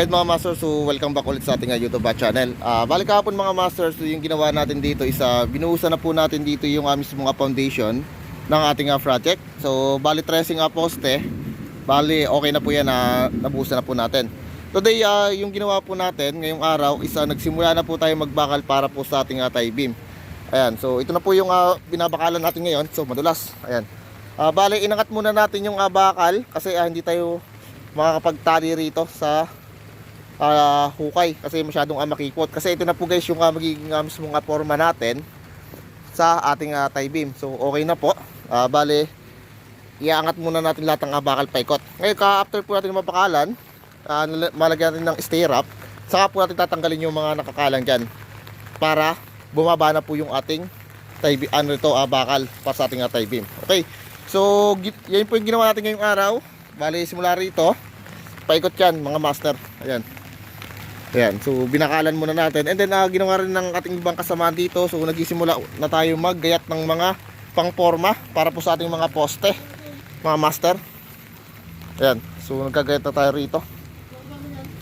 Alright mga masters, so welcome back ulit sa ating uh, YouTube uh, channel. Ah, balik kahapon mga masters, so yung ginawa natin dito is uh, binuhusan na po natin dito yung uh, mismong uh, foundation ng ating uh, project. So bali tracing uh, bali okay na po yan na nabuhusan na po natin. Today, ah, yung ginawa po natin ngayong araw is uh, nagsimula na po tayo magbakal para po sa ating uh, tie beam. Ayan, so ito na po yung uh, binabakalan natin ngayon. So madulas, ayan. Ah, bali inangat muna natin yung uh, bakal kasi ah, hindi tayo makakapagtali rito sa ah, hukay kasi masyadong uh, makipot. Kasi ito na po guys yung uh, magiging uh, mismong uh, forma natin sa ating uh, tie beam. So okay na po. Ah, bale, iaangat muna natin lahat ng uh, bakal paikot. Ngayon ka after po natin mapakalan, uh, malagyan natin ng stay wrap, saka po natin tatanggalin yung mga nakakalang dyan para bumaba na po yung ating tie beam, ano ito, uh, bakal para sa ating uh, tie beam. Okay. So, yan po yung ginawa natin ngayong araw. Bali, simula rito, paikot yan mga master. Ayan. Ayan, so binakalan muna natin. And then ah, ginawa rin ng ating ibang kasamaan dito. So nagsisimula na tayo maggayat ng mga pangporma para po sa ating mga poste, mga master. Ayan, so nagkagayat na tayo rito.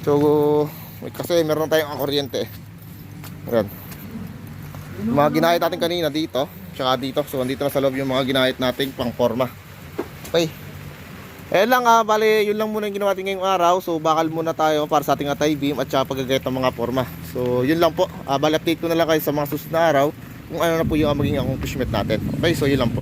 So wait, kasi meron tayong kuryente. Ayan. Mga ginahit natin kanina dito, tsaka dito. So andito na sa loob yung mga ginahit nating pangporma. Okay. Eh lang ah, bali, yun lang muna yung ginawa natin ngayong araw. So bakal muna tayo para sa ating tie beam at saka paggagayat ng mga forma. So yun lang po. Ah, bali update ko na lang kayo sa mga susunod na araw kung ano na po yung maging accomplishment natin. Okay, so yun lang po.